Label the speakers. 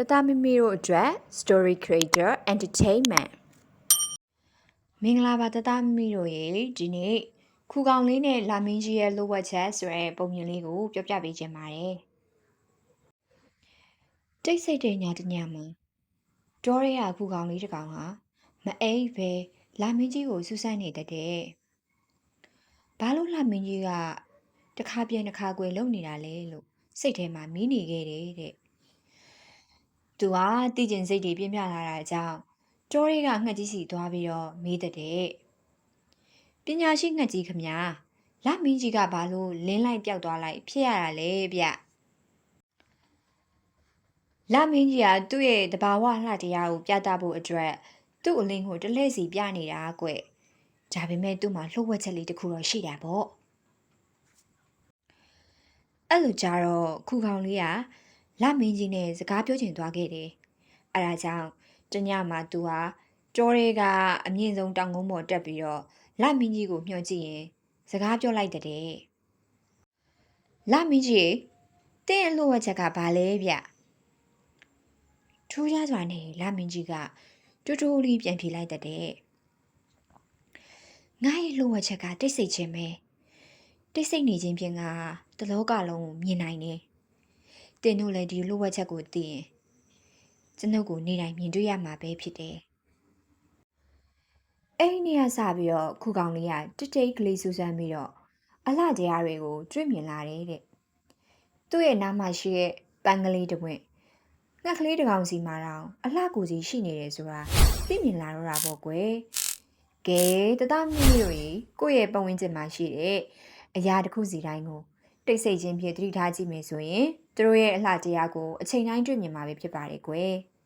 Speaker 1: တတမီမီတို့အတွက် story creator entertainment မင်္ဂလာပါတတမီမီတို့ရေဒီနေ့ခူကောင်လေးနဲ့လာမင်းကြီးရဲ့လိုဝက်ချက်ဆိုတဲ့ပုံမြင်လေးကိုပြောပြပေးခြင်းပါတယ်တိတ်ဆိတ်တဲ့ညတစ်ညမှာတောရဲရခူကောင်လေးတစ်ကောင်ဟာမအိပ်ပဲလာမင်းကြီးကိုစူးစမ်းနေတတ်တယ်ဘာလို့လာမင်းကြီးကတစ်ခါပြန်တစ်ခါကွယ်လုံနေတာလဲလို့စိတ်ထဲမှာမီးနေခဲ့တယ်တဲ့ သူကတည်ကျင်စိတ်တွေပြင်းပြလာတာကြောင့်ကျော်ရီကငှက်ကြီးစီသွားပြီးတော့မေးတဲ့တဲ့ပညာရှိငှက်ကြီးခမညာလမင်းကြီးကဘာလို့လင်းလိုက်ပျောက်သွားလိုက်ဖြစ်ရတာလဲဗျလမင်းကြီးကသူ့ရဲ့တဘာဝလှတရားကိုပြသဖို့အတွက်သူ့အလင်းကိုတလှည့်စီပြနေတာကွဒါပေမဲ့သူ့မှာလှုပ်ဝက်ချက်လေးတစ်ခုတော့ရှိတာပေါ့အဲ့လိုကြတော့ခူကောင်လေးက လမင်းကြီးနဲ့စကားပြောချင်သွားခဲ့တယ်။အဲဒါကြောင့်တညမှာသူဟာကြောရဲကအမြင့်ဆုံးတောင်ကုန်းပေါ်တက်ပြီးတော့လမင်းကြီးကိုမျှော်ကြည့်ရင်စကားပြောလိုက်တဲ့။လမင်းကြီးတင်းရဲ့လှုပ်ဝက်ချက်ကဘာလဲဗျ။ထူးခြားစွာနဲ့လမင်းကြီးကတူတူလေးပြန်ဖြေလိုက်တဲ့။ငါရဲ့လှုပ်ဝက်ချက်ကတိတ်ဆိတ်ခြင်းပဲ။တိတ်ဆိတ်နေခြင်းဖြင့်ကတလောကလုံးကိုမြင်နိုင်တယ်။ တင်တို့လည်းဒီလိုဝက်ချက်ကိုသိရင်ကျွန်ုပ်ကိုနေတိုင်းမြင်တွေ့ရမှာပဲဖြစ်တယ်။အဲ့ဒီနေ့ကစပြီးတော့ခုကောင်လေးကတိတ်တိတ်ကလေးစူးစမ်းပြီးတော့အလှတရားတွေကိုတွေ့မြင်လာတယ်တဲ့။သူ့ရဲ့နားမှာရှိတဲ့ပန်းကလေးတစ်ပွင့်ငှက်ကလေးတစ်ကောင်စီမှာတော့အလှကိုစီရှိနေတယ်ဆိုတာသိမြင်လာတော့တာပေါ့ကွယ်။ကဲတတမီးတို့ရေကိုယ့်ရဲ့ပတ်ဝန်းကျင်မှာရှိတဲ့အရာတစ်ခုစီတိုင်းကို တိတ်ဆိတ်ခြင်းဖြင့်သတိထားကြည့်မယ်ဆိုရင်သူတို့ရဲ့အလှတရားကိုအချိန်တိုင်းတွေ့မြင်မှာပဲဖြစ်ပါတယ်ကွယ်။